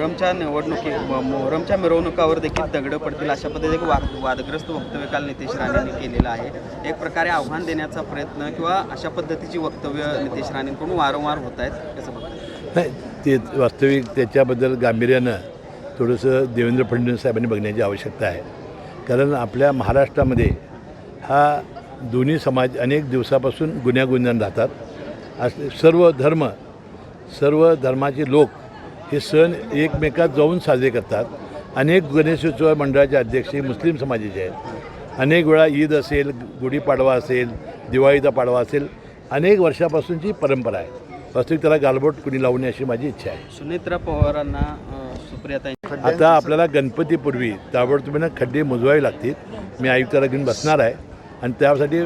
मोहरमच्या निवडणुकी मोहरमच्या मिरवणुकावर देखील दगडं पडतील अशा पद्धतीने एक वाद वादग्रस्त वक्तव्य काल नितेश राणेंनी केलेलं आहे. एक प्रकारे आव्हान देण्याचा प्रयत्न किंवा अशा पद्धतीची वक्तव्य नितेश राणेंकडून वारंवार होत आहेत कसं नाही ते वास्तविक त्याच्याबद्दल गांभीर्यानं थोडंसं देवेंद्र फडणवीस साहेबांनी बघण्याची आवश्यकता आहे. कारण आपल्या महाराष्ट्रामध्ये हा दोन्ही समाज अनेक दिवसापासून गुन्ह्यागुन्ह्यान राहतात. असे सर्व धर्म सर्व धर्माचे लोक हे सण एकमेकात जाऊन साजरे करतात. अनेक गणेशोत्सव मंडळाचे अध्यक्ष मुस्लिम समाजाचे आहेत. अनेक वेळा ईद असेल गुढीपाडवा असेल दिवाळीचा पाडवा असेल अनेक वर्षापासूनची परंपरा आहे. वास्तविक त्याला गालबोट कुणी लावणे अशी माझी इच्छा आहे. सुनेत्रा पवारांना अं, सुप्रियाताई. आता आपल्याला गणपतीपूर्वी ताबडतोबीनं खड्डे मोजवावे लागतील. मी आयुक्ताला घेऊन बसणार आहे. आणि त्यासाठी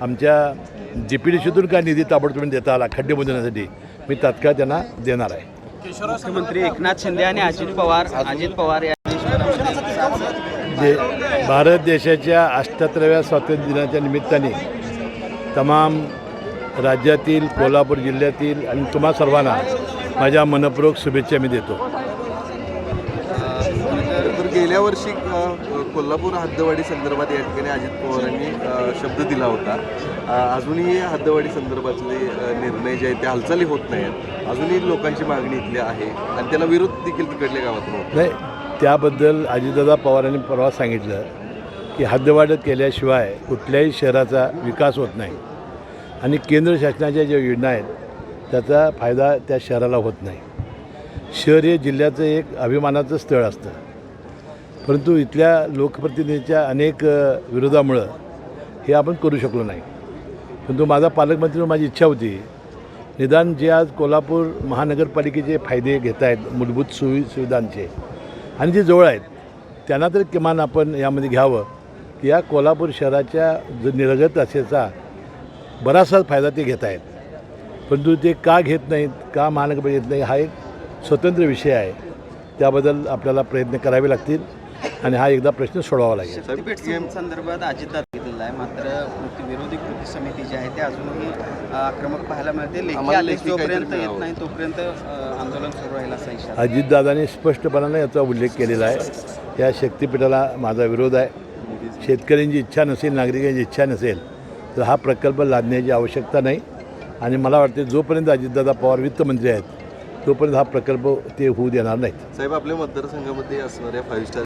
आमच्या डी पी डी काय निधी ताबडतोबीने देता आला खड्डे मोजण्यासाठी मी तात्काळ त्यांना देणार आहे. मुख्यमंत्री एकनाथ शिंदे आणि अजित पवार अजित पवार जे भारत देशाच्या अठ्ठ्याहत्तराव्या स्वातंत्र्य दिनाच्या निमित्ताने तमाम राज्यातील कोल्हापूर जिल्ह्यातील आणि तुम्हा सर्वांना माझ्या मनपूर्वक शुभेच्छा मी देतो. गेल्या वर्षी कोल्हापूर हद्दवाडी संदर्भात या ठिकाणी अजित पवारांनी शब्द दिला होता. अजूनही हद्दवाडी संदर्भातले निर्णय जे आहेत ते हालचाली होत नाहीत. अजूनही लोकांची मागणी इथली आहे आणि त्याला विरोध देखील तिकडल्या गावात नाही त्याबद्दल अजितदादा पवारांनी परवा सांगितलं की हद्दवाढ केल्याशिवाय कुठल्याही शहराचा विकास होत नाही आणि केंद्र शासनाच्या ज्या योजना आहेत त्याचा फायदा त्या शहराला होत नाही. शहर हे जिल्ह्याचं एक अभिमानाचं स्थळ असतं. परंतु इथल्या लोकप्रतिनिधीच्या अनेक विरोधामुळं हे आपण करू शकलो नाही. परंतु माझा पालकमंत्री म्हणून माझी इच्छा होती निदान जे आज कोल्हापूर महानगरपालिकेचे फायदे घेत आहेत मूलभूत सुवि सुविधांचे आणि जे जवळ आहेत त्यांना तर किमान आपण यामध्ये घ्यावं की या कोल्हापूर शहराच्या ज निरगत असेचा बराचसा फायदा ते घेत आहेत. परंतु ते का घेत नाहीत का महानगरपालिका घेत नाही हा एक स्वतंत्र विषय आहे. त्याबद्दल आपल्याला प्रयत्न करावे लागतील. आणि हा एकदा प्रश्न सोडवावा लागेल. संदर्भात घेतलेला आहे. मात्र विरोधी कृती समिती जी आहे ते अजूनही आक्रमक पाहायला मिळते. लेखी जोपर्यंत येत. नाही तोपर्यंत आंदोलन सुरू राहील असा इशारा. अजितदादांनी स्पष्टपणाने याचा उल्लेख केलेला आहे. या शक्तीपीठाला माझा विरोध आहे. शेतकऱ्यांची इच्छा नसेल नागरिकांची इच्छा नसेल तर हा प्रकल्प लादण्याची आवश्यकता नाही. आणि मला वाटते जोपर्यंत अजितदादा पवार वित्तमंत्री आहेत तोपर्यंत हा प्रकल्प ते होऊ देणार नाहीत. साहेब आपल्या मतदारसंघामध्ये असणाऱ्या फाईव्ह स्टार